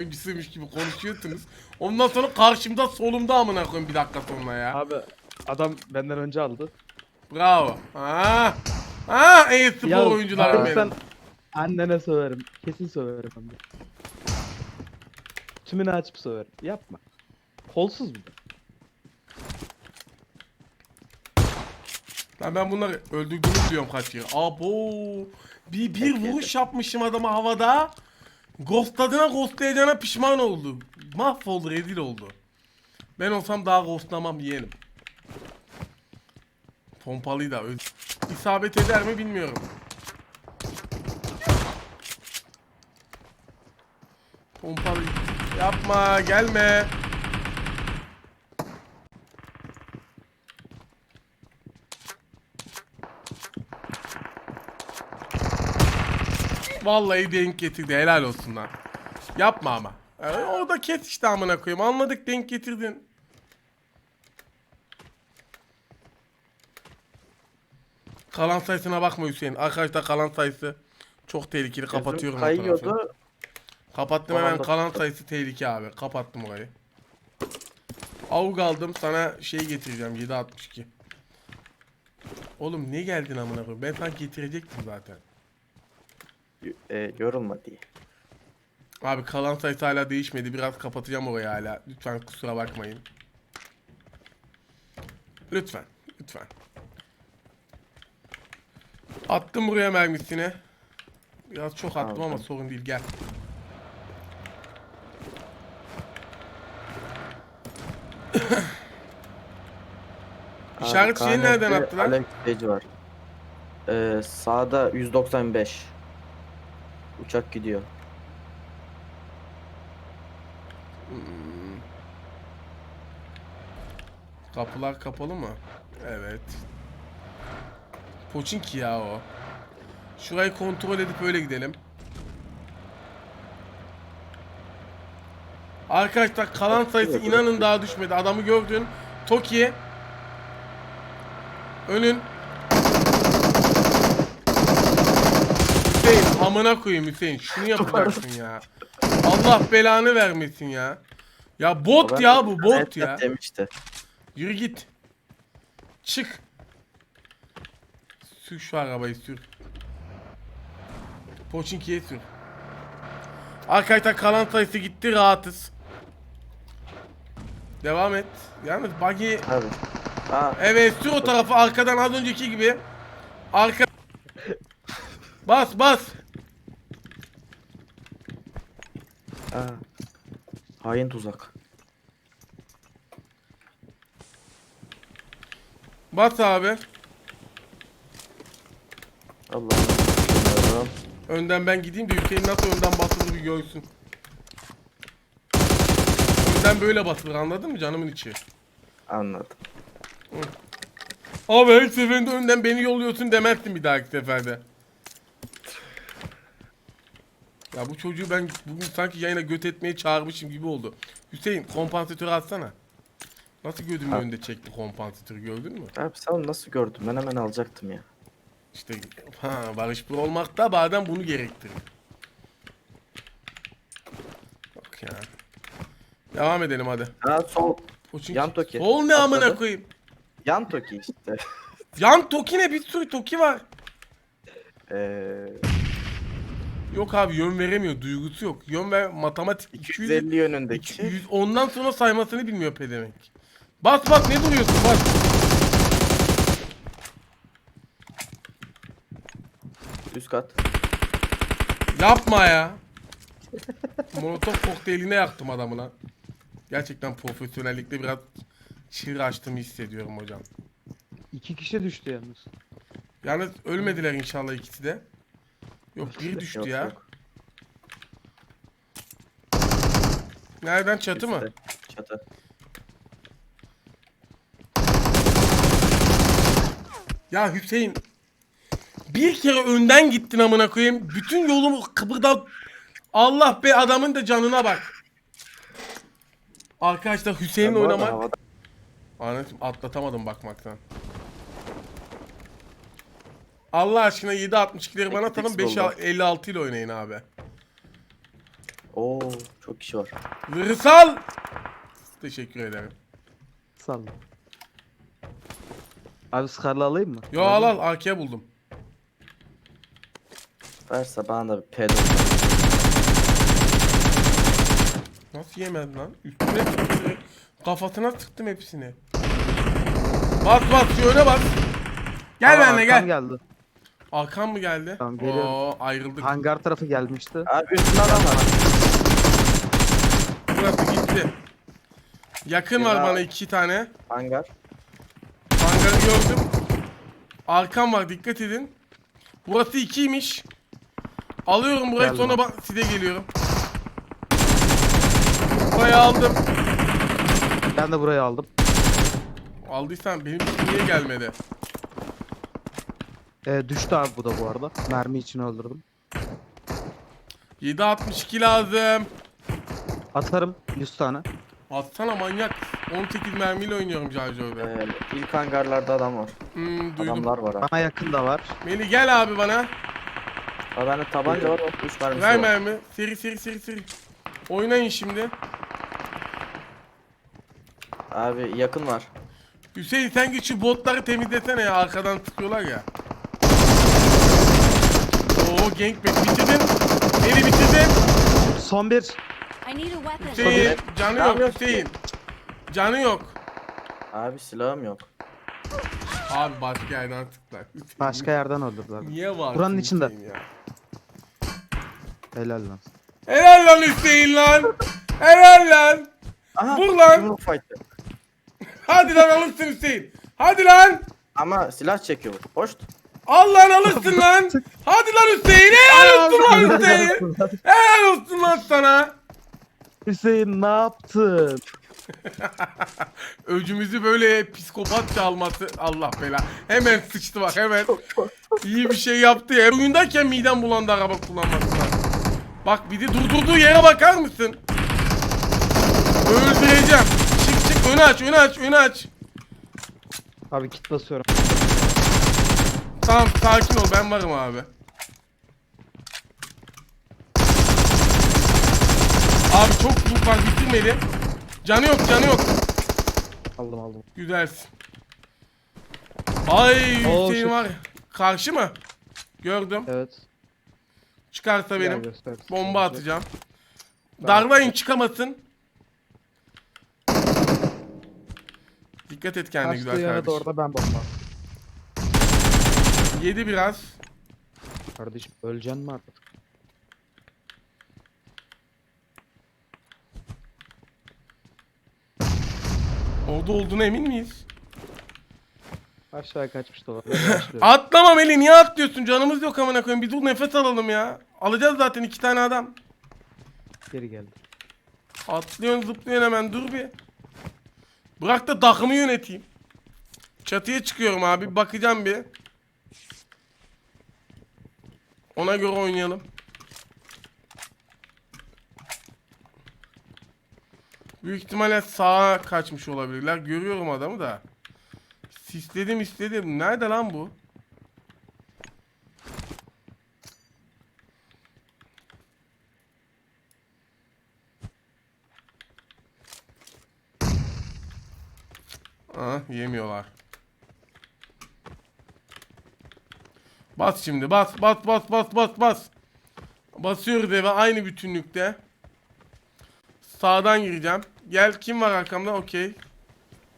öncüsüymüş gibi konuşuyorsunuz. Ondan sonra karşımda solumda amına koyayım bir dakika sonra ya. Abi adam benden önce aldı. Bravo. Ha. Ha e-spor oyuncularım abi benim. sen annene söverim. Kesin söverim hem de. Tümünü açıp söverim. Yapma. Kolsuz bir de. Lan ben bunları öldürdüğümü biliyorum kaç kere. Abo. Bir, bir vuruş yapmışım adama havada. Ghostladığına ghostlayacağına pişman oldu. Mahvoldu, rezil oldu. Ben olsam daha ghostlamam yeğenim. Pompalıyı da isabet eder mi bilmiyorum. Pompalı yapma gelme. Vallahi denk getirdi helal olsun lan. Yapma ama. Ee, o da kes işte amına koyayım. Anladık denk getirdin. Kalan sayısına bakma Hüseyin. Arkadaşlar kalan sayısı çok tehlikeli. Kapatıyorum. Kayıyordu. Kapattım hemen kalan sayısı tehlike abi. Kapattım orayı. Avuk aldım sana şey getireceğim 762. Oğlum ne geldin amına koyayım? Ben sana getirecektim zaten. E, yorulma diye. Abi kalan sayısı hala değişmedi. Biraz kapatacağım orayı hala. Lütfen kusura bakmayın. Lütfen. Lütfen. Attım buraya mermisini. Biraz çok attım ama sorun değil. Gel. İşaret şeyi nereden attı lan? Alex Page var. Ee, sağda 195. Uçak gidiyor. Kapılar kapalı mı? Evet. Poçinki ya o. Şurayı kontrol edip öyle gidelim. Arkadaşlar kalan sayısı inanın daha düşmedi. Adamı gördün. Toki. Önün. Hüseyin amına koyayım Hüseyin. Şunu yapacaksın ya. Allah belanı vermesin ya. Ya bot ya bu bot ya. Demişti. Yürü git. Çık. Sür şu arabayı sür. Poçinki'ye sür. Arkadaşlar kalan sayısı gitti rahatız. Devam et. Yalnız buggy Abi. Evet sür o tarafı arkadan az önceki gibi. Arka Bas bas. aa. Hain tuzak. Bas abi. Allah'ım. Önden ben gideyim de Hüseyin nasıl önden basılır bir görsün. Önden böyle basılır anladın mı canımın içi? Anladım. Abi her seferinde önden beni yolluyorsun demezsin bir dahaki seferde. Ya bu çocuğu ben bugün sanki yayına göt etmeye çağırmışım gibi oldu. Hüseyin kompansatörü atsana. Nasıl gözümün Ha. önünde çekti kompansatörü gördün mü? Abi sen onu nasıl gördün? Ben hemen alacaktım ya. İşte ha Barış Bur olmak da bazen bunu gerektirir. Bak ya. Devam edelim hadi. Ha sol. Koçun Yan toki. Sol ne amına Atladı. koyayım? Yan toki işte. Yan toki ne? Bir sürü toki var. Ee, Yok abi yön veremiyor. Duygusu yok. Yön ver matematik 200, 250 yönündeki. 200 ondan sonra saymasını bilmiyor pedemek. Bas bas ne duruyorsun bas. Üst kat. Yapma ya. Molotof kokteyline yaktım adamı lan. Gerçekten profesyonellikte biraz çığır açtığımı hissediyorum hocam. İki kişi düştü yalnız. Yalnız ölmediler inşallah ikisi de. Yok biri düştü ya. yok. Nereden çatı mı? Çatı. Ya Hüseyin bir kere önden gittin amına koyayım. Bütün yolumu kıpırdat. Allah be adamın da canına bak. Arkadaşlar Hüseyin Ben bu arada oynamak. Anladım atlatamadım bakmaktan. Allah aşkına 7.62'leri bana atalım 8x 5.56 ile oynayın abi. Oo çok kişi var. Zırhı sal. Teşekkür ederim. Salla. Abi Scar'la alayım mı? Yo al al AK buldum. Verse bana da bir pedo. Nasıl yemez lan? Üstüne tıktı. Kafasına tıktım hepsini. Bas bas şöyle bas. Gel Aa, benimle arkam gel. geldi. Arkan mı geldi? Tamam, geliyorum. Oo ayrıldık. Hangar tarafı gelmişti. Abi üstünde adam var. Burası gitti. Yakın var Ya. bana iki tane. Hangar. Hangarı gördüm. Arkam var dikkat edin. Burası ikiymiş. Alıyorum burayı Geldim. sonra bak size geliyorum. Burayı aldım. Ben de burayı aldım. Aldıysan benim niye gelmedi? Ee, düştü abi bu da bu arada. Mermi için öldürdüm. 7.62 lazım. Atarım 100 tane. Atsana manyak. 18 mermiyle oynuyorum Jarjör'de. Ee, ilk hangarlarda adam var. Hmm, duydum. Adamlar var abi. Bana yakın da var. Meli gel abi bana. Aa, bende tabanca var. 3 mermisi Ver var. mermi. Seri seri seri seri. Oynayın şimdi. Abi yakın var. Hüseyin sen git şu botları temizlesene ya arkadan tıkıyorlar ya. Oo gangbang bitirdin. Beni bitirdin. Son bir. I need a weapon. Hüseyin canı Canım yok yok. Hüseyin. Canı yok. Abi silahım yok. Abi başka yerden tıklar. Başka yerden öldürdüler. Niye var? Buranın içinde. Ya? Helal lan. Helal lan Hüseyin lan. Helal lan. Aha, Vur lan. yumruk fight'ı. Hadi lan alırsın Hüseyin. Hadi lan. Ama silah çekiyor. Hoş. Al lan alırsın lan. Hadi lan Hüseyin. Helal olsun lan Hüseyin. Helal olsun lan sana. Hüseyin ne yaptın? Öcümüzü böyle psikopat çalması Allah bela. Hemen sıçtı bak hemen. İyi bir şey yaptı ya. Oyundayken midem bulandı araba kullanmaktan. Bak bir de durdurduğu yere bakar mısın? Öldüreceğim. Çık çık önü aç önü aç önü aç. Abi kit basıyorum. Tamam sakin ol ben varım abi. Abi çok loot var bitirmedi. Canı yok canı yok. Aldım aldım. Güzelsin. Ay Oo, Hüseyin shit. var. Karşı mı? Gördüm. Evet. Çıkarsa benim. göster. Bomba atacağım. Darlayın çıkamasın. Dikkat et kendine Kaçtığı güzel yöne kardeşim. doğru da ben bomba. Yedi biraz. Kardeşim öleceksin mi artık? Orada olduğuna emin miyiz? Aşağı kaçmış da olabilir. Başlıyorum. Atlama Meli niye atlıyorsun? Canımız yok amına koyayım. Bir dur nefes alalım ya. Alacağız zaten iki tane adam. Geri geldi. Atlıyorsun zıplıyorsun hemen dur bir. Bırak da takımı yöneteyim. Çatıya çıkıyorum abi bakacağım bir. Ona göre oynayalım. Büyük ihtimalle sağa kaçmış olabilirler. Görüyorum adamı da. Sisledim istedim. Nerede lan bu? Aa, yemiyorlar. Bas şimdi bas bas bas bas bas bas. Basıyoruz eve aynı bütünlükte. Sağdan gireceğim. Gel kim var arkamda? Okey.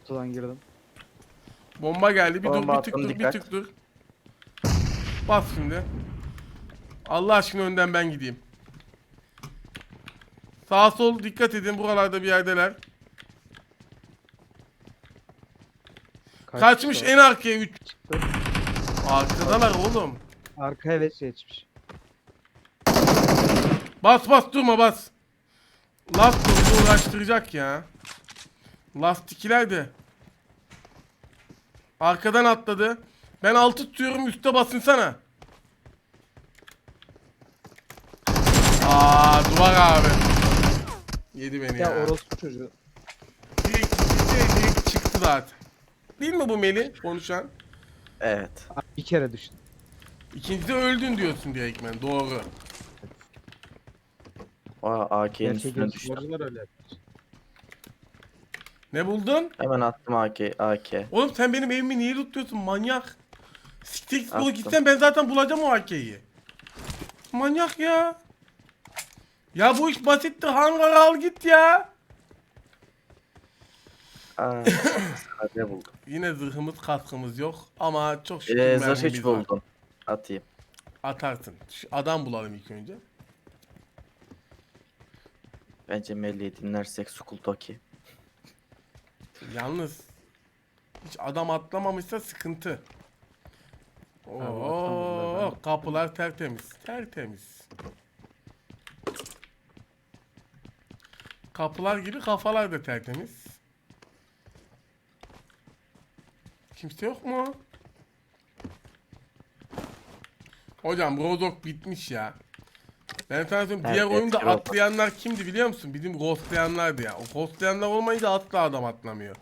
Kutudan girdim. Bomba geldi. Bir dur Bomba bir tık dur bir tık dur. Bas şimdi. Allah aşkına önden ben gideyim. Sağ sol dikkat edin buralarda bir yerdeler. Kaçmış en arkaya 3. Arkadalar oğlum. Arka evet geçmiş. Bas bas durma bas. Last bizi uğraştıracak ya. Lastikler de. Arkadan atladı. Ben altı tutuyorum üstte basınsana. Aa duvar abi. Yedi beni ya. Ya orospu çocuğu. Direkt, direkt, direkt çıktı zaten. Değil mi bu Meli konuşan? Evet. Bir kere düştüm. İkincide öldün diyorsun direktmen. Doğru. Aa AK'nin Gerçek üstüne düştü. sporcular öyle yapar. Ne buldun? Hemen attım AK. AK. Oğlum sen benim evimi niye tutuyorsun manyak? Siktir git Attım. gitsen ben zaten bulacağım o AK'yi. Manyak ya. Ya bu iş basittir hangar al git ya. Aa, sade buldum. Yine zırhımız kaskımız yok ama çok şükür Ee, zırh mermimiz hiç var. buldum. Atayım. Atarsın. Şu adam bulalım ilk önce. Bence Melih'i dinlersek Skulltoki. Yalnız hiç adam atlamamışsa sıkıntı. Oo, atlamadılar kapılar tertemiz. Tertemiz. Kapılar gibi kafalar da tertemiz. Kimse yok mu? Hocam Rozok bitmiş ya. Ben sana söyleyeyim Evet, diğer oyunda eski Rozok. atlayanlar kimdi biliyor musun? Bizim ghostlayanlardı ya. O ghostlayanlar olmayınca asla adam atlamıyor.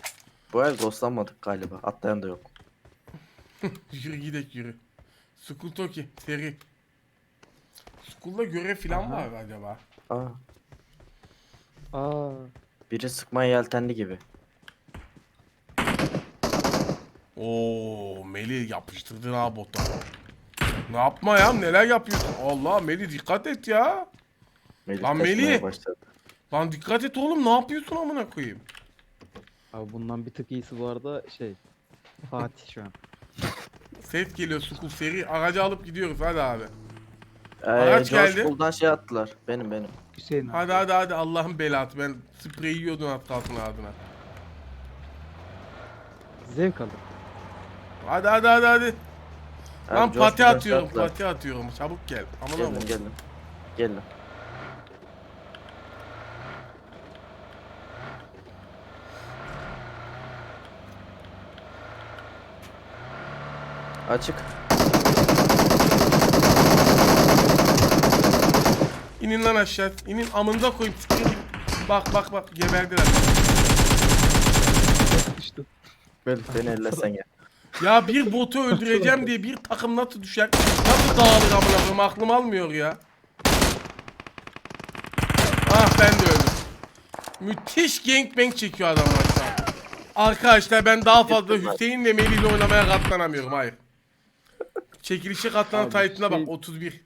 Bu el ghostlanmadık galiba. Atlayan da yok. Yürü gidek yürü. Skull Toki seri. Skull'da görev falan Aha. var acaba? Aa, Aa, biri sıkmaya yeltendi gibi. Oo Meli yapıştırdın ha bota. Ne yapma ya neler yapıyorsun? Allah Meli dikkat et ya. Melih Lan kaçmaya Melih! başladı. Lan dikkat et oğlum ne yapıyorsun amına koyayım? abi bundan bir tık iyisi bu arada şey. Fatih şu an. Ses geliyor Skull seri. Aracı alıp gidiyoruz hadi abi. Ee, Araç George geldi. Bull'dan şey attılar. Benim benim. Hüseyin abi. Hadi hadi hadi Allah'ın belatı ben sprey yiyordun at kalsın adına. Zevk alır. Hadi hadi hadi hadi. Abi, Lan pati atıyorum attılar. pati atıyorum çabuk gel. Aman Geldim Allah'ım. geldim. Geldim. Açık. İnin lan aşağı. İnin amınıza koyayım. Gidin. Bak bak bak geberdiler. Beni ellesen ya. Ya bir botu öldüreceğim diye bir takım nasıl düşer? Nasıl dağılır amına koyayım? Aklım almıyor ya. Ah ben de öldüm. Müthiş gangbang çekiyor adam aşağı. Arkadaşlar ben daha fazla Hüseyin ve Melih ile oynamaya katlanamıyorum hayır. Çekilişe katlanan Titan'a bak Hüseyin- 31.